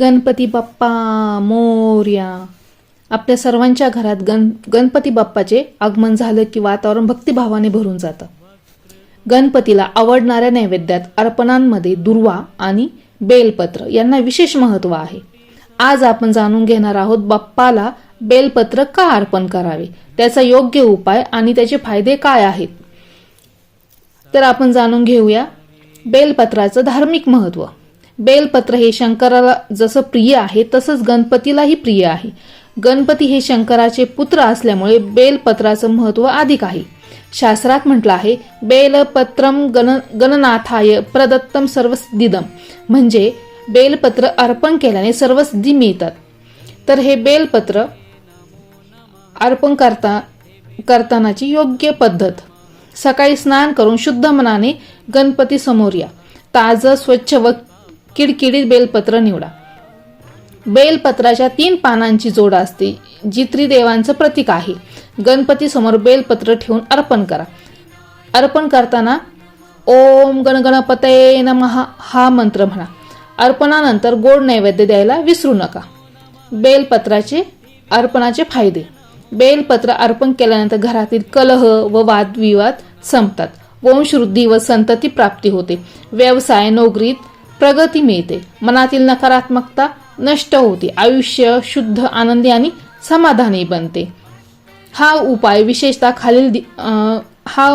गणपती बाप्पा मोर्या. आपल्या सर्वांच्या घरात गण गणपती बाप्पाचे आगमन झालं की वातावरण भक्तिभावाने भरून जातं. गणपतीला आवडणाऱ्या नैवेद्यात अर्पणांमध्ये दुर्वा आणि बेलपत्र यांना विशेष महत्त्व आहे. आज आपण जाणून घेणार आहोत बाप्पाला बेलपत्र का अर्पण करावे? त्याचा योग्य उपाय आणि त्याचे फायदे काय आहेत? तर आपण जाणून घेऊया बेलपत्राचं धार्मिक महत्त्व. बेलपत्र हे शंकराला जसं प्रिय आहे तसंच गणपतीलाही प्रिय आहे. गणपती हे शंकराचे पुत्र असल्यामुळे बेलपत्राचं महत्त्व अधिक आहे. शास्त्रात म्हटलं आहे बेलपत्रम गण गणनाथाय प्रदत्तम सर्वसिद्धिदम म्हणजे बेलपत्र अर्पण केल्याने सर्व सिद्धी मिळतात. तर हे बेलपत्र अर्पण करता करतानाची योग्य पद्धत. सकाळी स्नान करून शुद्ध मनाने गणपती समोर या. ताजं स्वच्छ व किडकिडीत बेलपत्र निवडा. बेलपत्राच्या तीन पानांची जोड असते जी त्रिदेवांचं प्रतीक आहे. गणपती समोर बेलपत्र ठेवून अर्पण करा. अर्पण करताना ओम गणगणपतये नमः हा मंत्र म्हणा. अर्पणानंतर गोड नैवेद्य द्यायला विसरू नका. बेलपत्राचे अर्पणाचे फायदे. बेलपत्र अर्पण केल्यानंतर घरातील कलह व वादविवाद संपतात. वंशवृद्धी व संतती प्राप्ती होते. व्यवसाय नोकरीत प्रगती मिळते. मनातील नकारात्मकता नष्ट होते. आयुष्य शुद्ध आनंदी आणि समाधानी बनते. हा उपाय विशेषतः खालील हा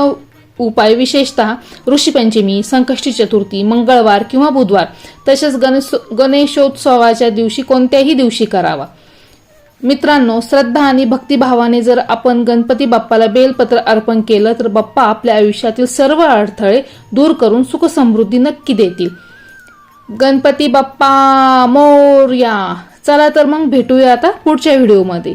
उपाय विशेषतः ऋषीपंचमी संकष्टी चतुर्थी मंगळवार किंवा बुधवार तसेच गणेश गणेशोत्सवाच्या दिवशी कोणत्याही दिवशी करावा. मित्रांनो श्रद्धा आणि भक्तिभावाने जर आपण गणपती बाप्पाला बेलपत्र अर्पण केलं तर बाप्पा आपल्या आयुष्यातील सर्व अडथळे दूर करून सुख समृद्धी नक्की देतील. गणपती बाप्पा मोर्या. चला तर मग भेटूया आता पुढच्या व्हिडिओमध्ये